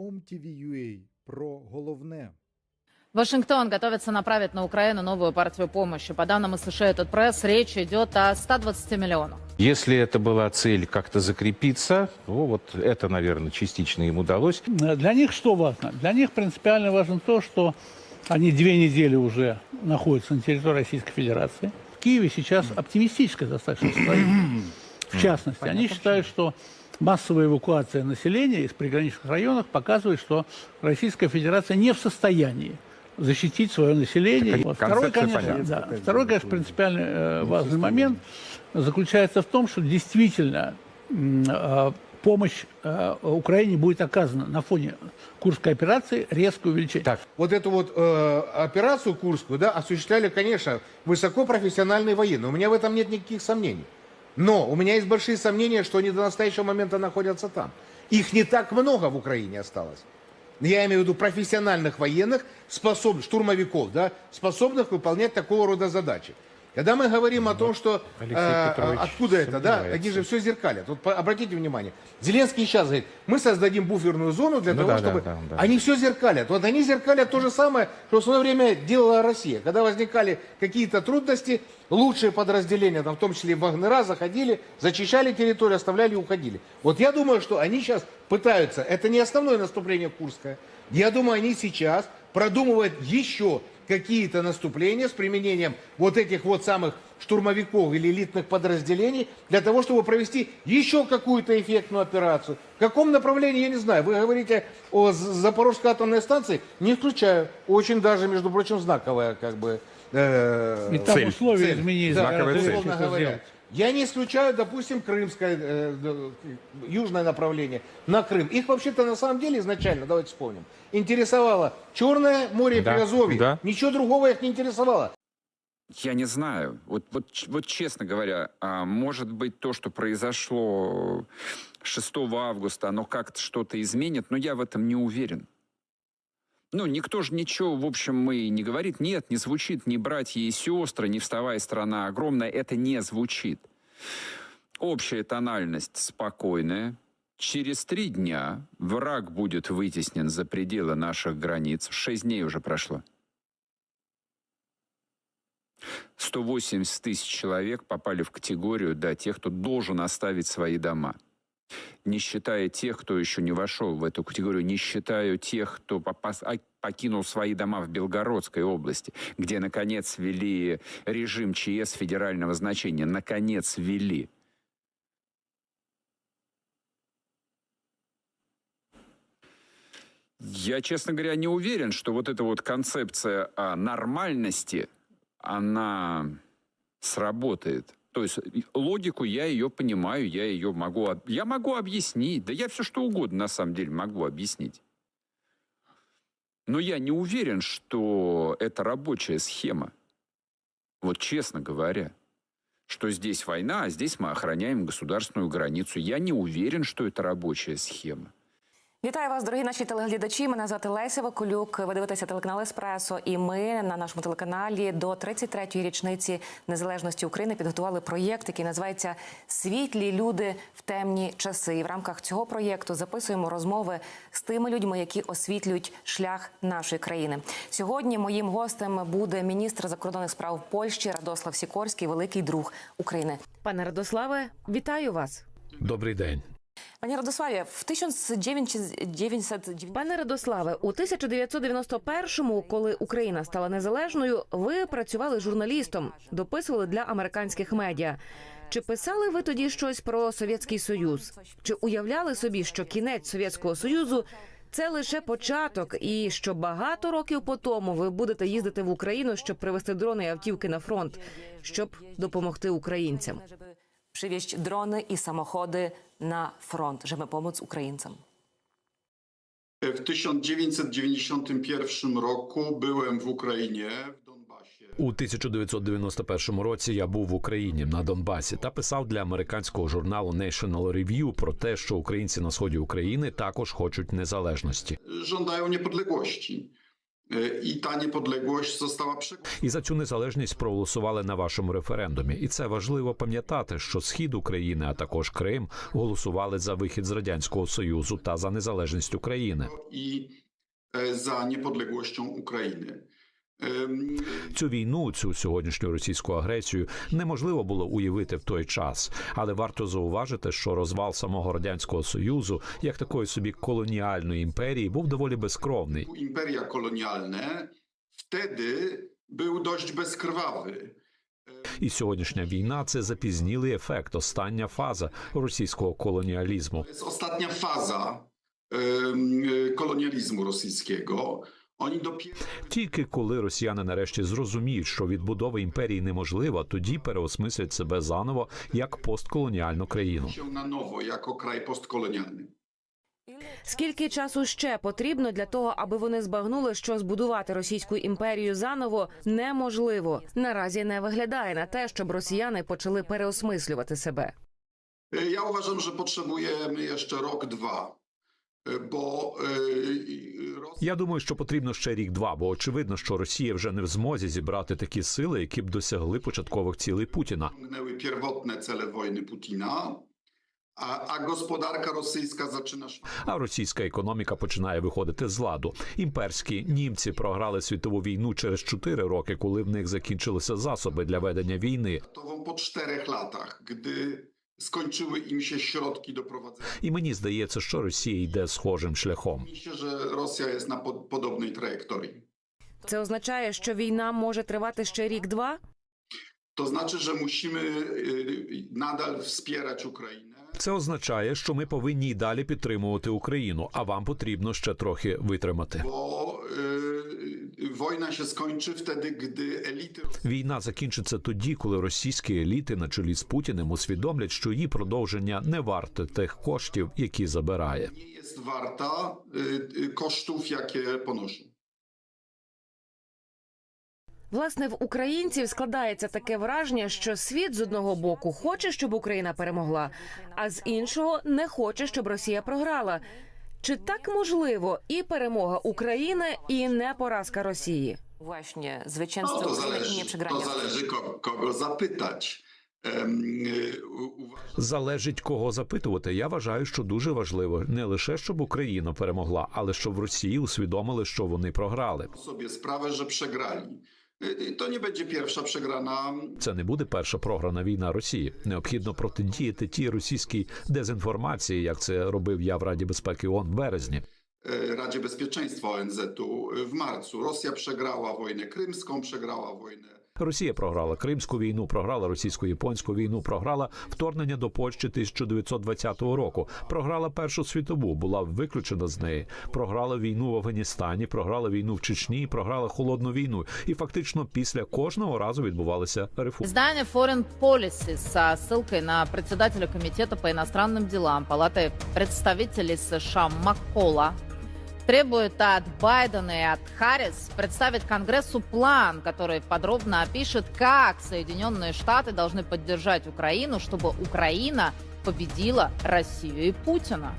OMTV.ua про головне. Вашингтон готовится направить на Украину новую партию помощи. По данным Associated Press, речь идет о 120 миллионах. Если это была цель как-то закрепиться, то вот это, наверное, частично им удалось. Для них что важно? Для них принципиально важно то, что они две недели уже находятся на территории Российской Федерации. В Киеве сейчас оптимистическое достаточно настроение. В частности, они считают, что массовая эвакуация населения из приграничных районов показывает, что Российская Федерация не в состоянии защитить свое население. Так, Вот. Второй, концепция конечно, да, второй, конечно, принципиально э, важный момент заключается в том, что действительно э, помощь э, Украине будет оказана на фоне Курской операции резкое увеличение. Так, вот эту вот э, операцию Курскую, да, осуществляли, конечно, высокопрофессиональные военные. У меня в этом нет никаких сомнений. Но у меня есть большие сомнения, что они до настоящего момента находятся там. Их не так много в Украине осталось. Я имею в виду профессиональных военных, способных, штурмовиков, да, способных выполнять такого рода задачи. Когда мы говорим о том, что Алексей Петрович откуда это, да, они же все зеркалят. Вот обратите внимание, Зеленский сейчас говорит, мы создадим буферную зону для Ну того, да, да, чтобы... да, да. Они все зеркалят. Вот они зеркалят то же самое, что в свое время делала Россия. Когда возникали какие-то трудности, лучшие подразделения, там, в том числе и Вагнера, заходили, зачищали территорию, оставляли и уходили. Вот я думаю, что они сейчас пытаются, это не основное наступление Курское, я думаю, они сейчас продумывают еще какие-то наступления с применением вот этих вот самых штурмовиков или элитных подразделений для того, чтобы провести еще какую-то эффектную операцию. В каком направлении, я не знаю. Вы говорите о Запорожской атомной станции, не исключаю. Очень даже, между прочим, знаковая как бы э, И там цель, условия цель. изменились. Да, Знаковая цель. условно Это говоря. Я не исключаю, допустим, крымское, э, южное направление на Крым. Их вообще-то на самом деле изначально, давайте вспомним, интересовало Черное море и Да, Приазовье. да. Ничего другого их не интересовало. Я не знаю. Вот, вот, вот честно говоря, а, может быть, то, что произошло 6 августа, оно как-то что-то изменит, но я в этом не уверен. Ну, никто же ничего, в общем, мы не говорит. Нет, не звучит ни братья и сестры, не вставай, страна огромная. Это не звучит. Общая тональность спокойная. Через три дня враг будет вытеснен за пределы наших границ. Шесть дней уже прошло. 180 тысяч человек попали в категорию да, тех, кто должен оставить свои дома. Не считая тех, кто еще не вошел в эту категорию, не считая тех, кто попас- а- покинул свои дома в Белгородской области, где, наконец, ввели режим ЧС федерального значения. Наконец, ввели. Я, честно говоря, не уверен, что вот эта вот концепция нормальности, она сработает. То есть логику я ее понимаю, я ее могу, я могу объяснить. Да я все что угодно на самом деле могу объяснить. Но я не уверен, что это рабочая схема. Вот честно говоря, что здесь война, а здесь мы охраняем государственную границу. Я не уверен, что это рабочая схема. Вітаю вас, дорогі наші телеглядачі. Мене звати Леся Вакулюк. Ви дивитеся телеканал Еспресо. І ми на нашому телеканалі до 33-ї річниці незалежності України підготували проєкт, який називається Світлі люди в темні часи. І в рамках цього проєкту записуємо розмови з тими людьми, які освітлюють шлях нашої країни. Сьогодні моїм гостем буде міністр закордонних справ Польщі Радослав Сікорський, великий друг України. Пане Радославе, вітаю вас. Добрий день. Пані Радославі, в 1990... Пане Радославе, у 1991-му, коли Україна стала незалежною, ви працювали журналістом, дописували для американських медіа. Чи писали ви тоді щось про Совєтський Союз? Чи уявляли собі, що кінець Совєтського Союзу це лише початок, і що багато років по тому ви будете їздити в Україну, щоб привезти дрони і автівки на фронт, щоб допомогти українцям? Przywieźć drony i samochody na front, żeby pomóc Ukraińcom. W 1991 roku byłem w Ukrainie, w Donbasie. У 1991 році я був в Україні на Донбасі та писав для американського журналу National Review про те, що українці на сході України також хочуть незалежності. Żądają niepodległości. E, та ta застава. І за цю незалежність проголосували на вашому референдумі. І це важливо пам'ятати, що схід України, а також Крим, голосували за вихід з радянського союзу та за незалежність України. і за za niepodległością Ukrainy. Em, Цю війну, цю сьогоднішню російську агресію неможливо було уявити в той час, але варто зауважити, що розвал самого радянського союзу, як такої собі колоніальної імперії, був доволі безкровний. Imperia kolonialne wtedy był dość bezkrwawy. І сьогоднішня війна це запізнілий ефект, остання фаза російського колоніалізму. To jest ostatnia faza em, Тільки коли росіяни нарешті зрозуміють, що відбудова імперії неможлива, тоді переосмислять себе заново як постколоніальну країну. na nowo jako kraj postkolonialny. Скільки часу ще потрібно для того, аби вони збагнули, що збудувати російську імперію заново неможливо. Наразі не виглядає на те, щоб росіяни почали переосмислювати себе. E, Ja uważam, że potrzebujemy jeszcze bo e, Rosja Я думаю, що потрібно ще рік-два, бо очевидно, що Росія вже не в змозі зібрати такі сили, які б досягли початкових цілей Путіна. cele wojny Putina, a, a gospodarka rosyjska zaczyna. А російська економіка починає виходити з ладу. Імперські німці програли світову війну через 4 роки, коли в них закінчилися засоби для ведення війни. Tową po czterech latach, gdy skończyły im się środki do prowadzenia. І мені здається, що Росія йде схожим шляхом. Myślę, że Rosja jest na pod, podobnej trajektorii. Це означає, що війна може тривати ще рік-два. To znaczy, że musimy y, nadal wspierać Ukrainę. Це означає, що ми повинні й далі підтримувати Україну, а вам потрібно ще трохи витримати. Bo wojna się skończy wtedy, gdy elity Війна закінчиться тоді, коли російські еліти на чолі з Путіним усвідомлять, що її продовження не варте тих коштів, які забирає. nie jest warta y, y, kosztów. Власне, в українців складається таке враження, що світ з одного боку хоче, щоб Україна перемогла, а з іншого не хоче, щоб Росія програла. Чи так можливо і перемога України, і не поразка Росії? Właśnie, No, zwycięstwo to Ukrainy i zależy, to zależy kogo, kogo zapytać. Em, y, u- uważam, Залежить кого запитувати. Я вважаю, що дуже важливо не лише щоб Україна перемогла, але щоб в Росії усвідомили, що вони програли. sobie sprawę, że przegrali. Y, y, To nie będzie pierwsza przegrana. Це не буде перша програна війна Росії. Необхідно протидіяти тій російській дезінформації, як це робив я в Раді безпеки ООН в березні. y, Radzie Bezpieczeństwa ONZ-u w marcu. Rosja przegrała wojnę krymską, przegrała wojnę. Росія програла Кримську війну, програла російсько-японську війну, програла вторгнення до Польщі 1920 року, програла Першу світову, була виключена з неї, програла війну в Афганістані, програла війну в Чечні, програла холодну війну. І фактично після кожного разу відбувалися реформи. Издание Foreign Policy со ссылкой на председателя Комитета по иностранным делам Палаты представителей США Маккола требует от Байдена и от Харрис представить Конгрессу план, который подробно опишет, как Соединенные Штаты должны поддержать Украину, чтобы Украина победила Россию и Путина.